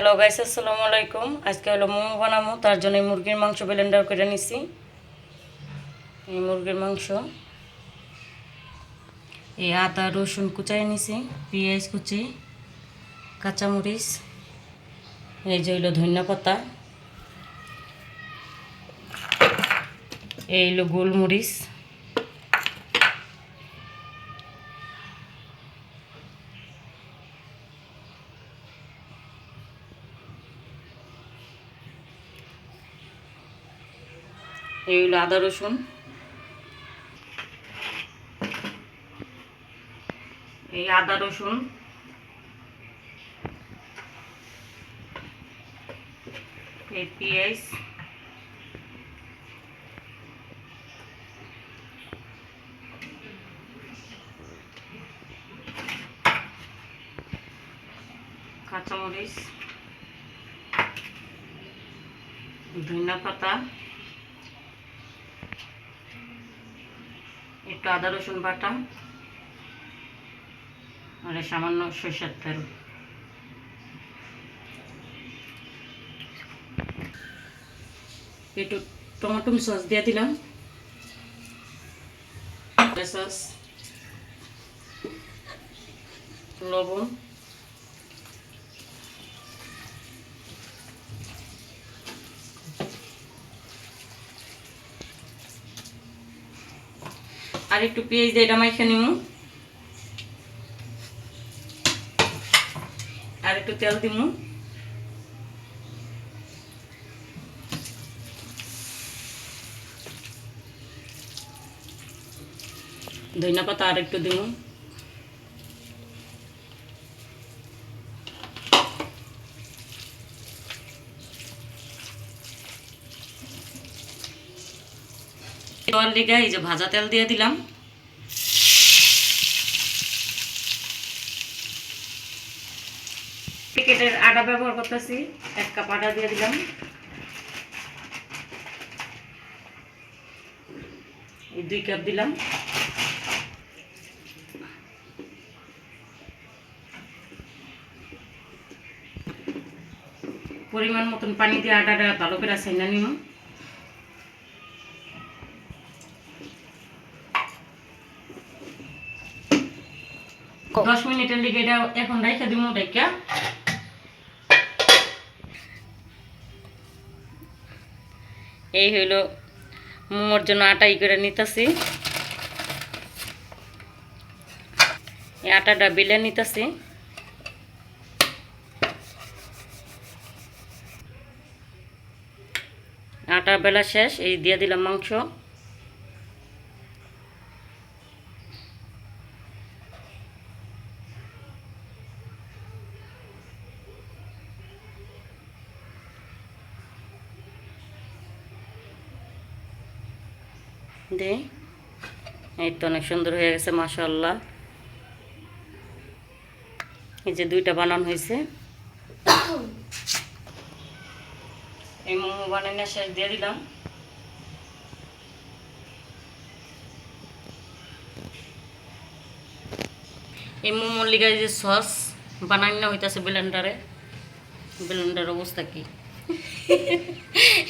Hello guys আসসালামু আলাইকুম। আজকে হলো মোমো বানাবো, তার জন্য মুরগির মাংস ব্লেন্ডার করে নিছি। এই মুরগির মাংস। এই আদা, রসুন কুচাই নিছি, পেঁয়াজ কুচি, কাঁচামরিচ, এই যে হইল ধনিয়া পাতা। এই হলো গোলমরিচ। এই হলো আদা রসুন। এই আদা রসুন। এই পেঁয়াজ। কাঁচামরিচ। ধনিয়া পাতা। আদা রসুন বাটা আর সামান্য সরষের তেল। একটু টমাটো সস দিয়ে দিলাম। সস লবণ। আর একটু পেঁয়াজ দিয়ে এটা মাইখে নিব আর একটু তেল দিব ধনিয়া পাতা আর একটু দিব এই যে ভাজা তেল দিয়ে দিলাম। প্যাকেটের আটা ব্যবহার করতেছি, এক কাপ আটা দিয়ে দিলাম। এই দুই কাপ দিলাম। পরিমাণ মতন পানি দিয়ে আটাটা ভালো করে সাইনা নিব দশ মিনিটের লিগে এটা এখন রেখে দিব রেখা এই হইল মোমোর জন্য আটা ই করে নিতেছি। এই আটাটা বিলে নিতেছি। আটা বেলা শেষ, এই দিয়ে দিলাম মাংস। দে। এই তো অনেক সুন্দর হয়ে গেছে মাশাল্লাহ এই যে দুইটা বানানো হয়েছে। এই মোমো বানানো শেষ, দিয়ে দিলাম। এই মোমোর লিগায় যে সস বানানো হইতাছে ব্লেন্ডারে, ব্লেন্ডার অবস্থা কি?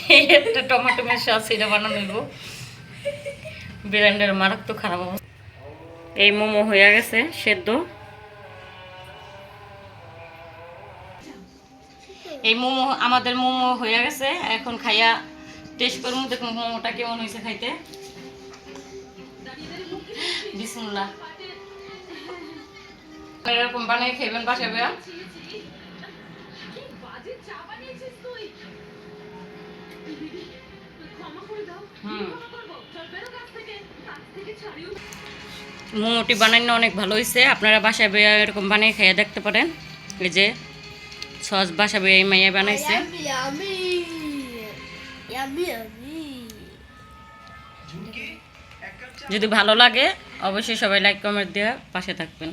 একটা টমেটো সস এটা বানানো হইব। ব্লেন্ডার, মারাত্মক খারাপ এই মোমো হয়ে গেছে, সেদ্ধ। এই মোমো, আমাদের মোমো হয়ে গেছে। এখন খাইয়া টেস্ট করব, দেখুন মোমোটা কেমন হয়েছে খাইতে। এরকম বানিয়ে বেয়া। হুম মোমোটি বানানো অনেক ভালো হয়েছে আপনারা বাসায় বেয়া এরকম বানিয়ে খাইয়ে দেখতে পারেন। এই যে সস বাসা বেয়া মাইয়া বানাইছে. যদি ভালো লাগে অবশ্যই সবাই লাইক কমেন্ট দিয়ে পাশে থাকবেন।